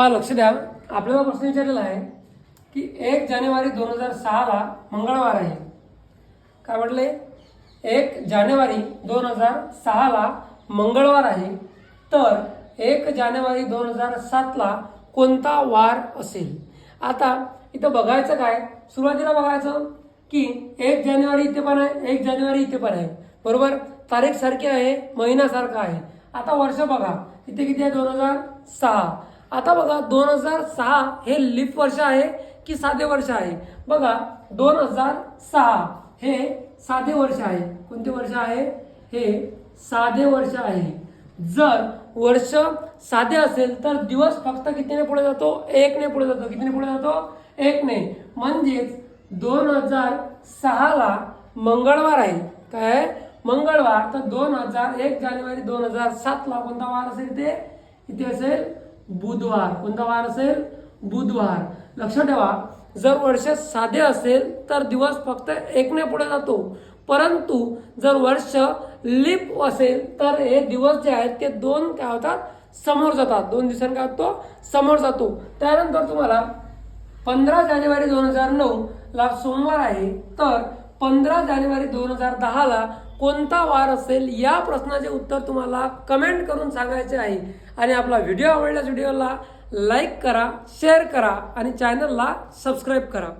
पहा लक्ष द्या. आपल्याला प्रश्न विचारलेला आहे की एक जानेवारी दोन हजार सहाला मंगळवार आहे. काय म्हटले? एक जानेवारी दोन हजार सहाला मंगळवार आहे. तर एक जानेवारी दोन हजार सातला कोणता वार असेल? आता इथं बघायचं काय? सुरुवातीला बघायचं की एक जानेवारी इथे पण आहे एक जानेवारी इथे पण आहे. बरोबर? तारीख सारखी आहे महिनासारखा आहे. आता वर्ष बघा. इथे किती आहे? दोन हजार सहा. आता बघा दोन हजार सहा हे लिप वर्ष आहे की साधे वर्ष आहे? बघा दोन हजार सहा हे साधे वर्ष आहे. कोणते वर्ष आहे? हे साधे वर्ष आहे. जर वर्ष साधे असेल तर दिवस फक्त कितीने पुढे जातो? एकने पुढे जातो. कितीने पुढे जातो? एकने. म्हणजेच दोन हजार सहाला मंगळवार आहे. काय मंगळवार. तर दोन हजार एक जानेवारी दोन हजार सातला कोणता वार असेल ते इथे असेल बुधवार. कोणता वार असेल? बुधवार. लक्षात ठेवा जर वर्ष साधे असेल तर दिवस फक्त एकने पुढे जातो. परंतु जर वर्ष लिप असेल तर हे दिवस जे आहेत ते दोन काय होतात? समोर जातात. दोन दिवसांनी काय होतो? समोर जातो. त्यानंतर तुम्हाला पंधरा जानेवारी दोन हजार नऊ ला सोमवार आहे तर पंधरा जानेवारी दोन हजार दहाला कोणता वार असेल या प्रश्नाचे उत्तर तुम्हाला कमेंट करून सांगायचे आहे. आणि आपला व्हिडिओ आवडल्यास व्हिडिओला लाईक करा शेअर करा आणि चॅनलला सबस्क्राईब करा.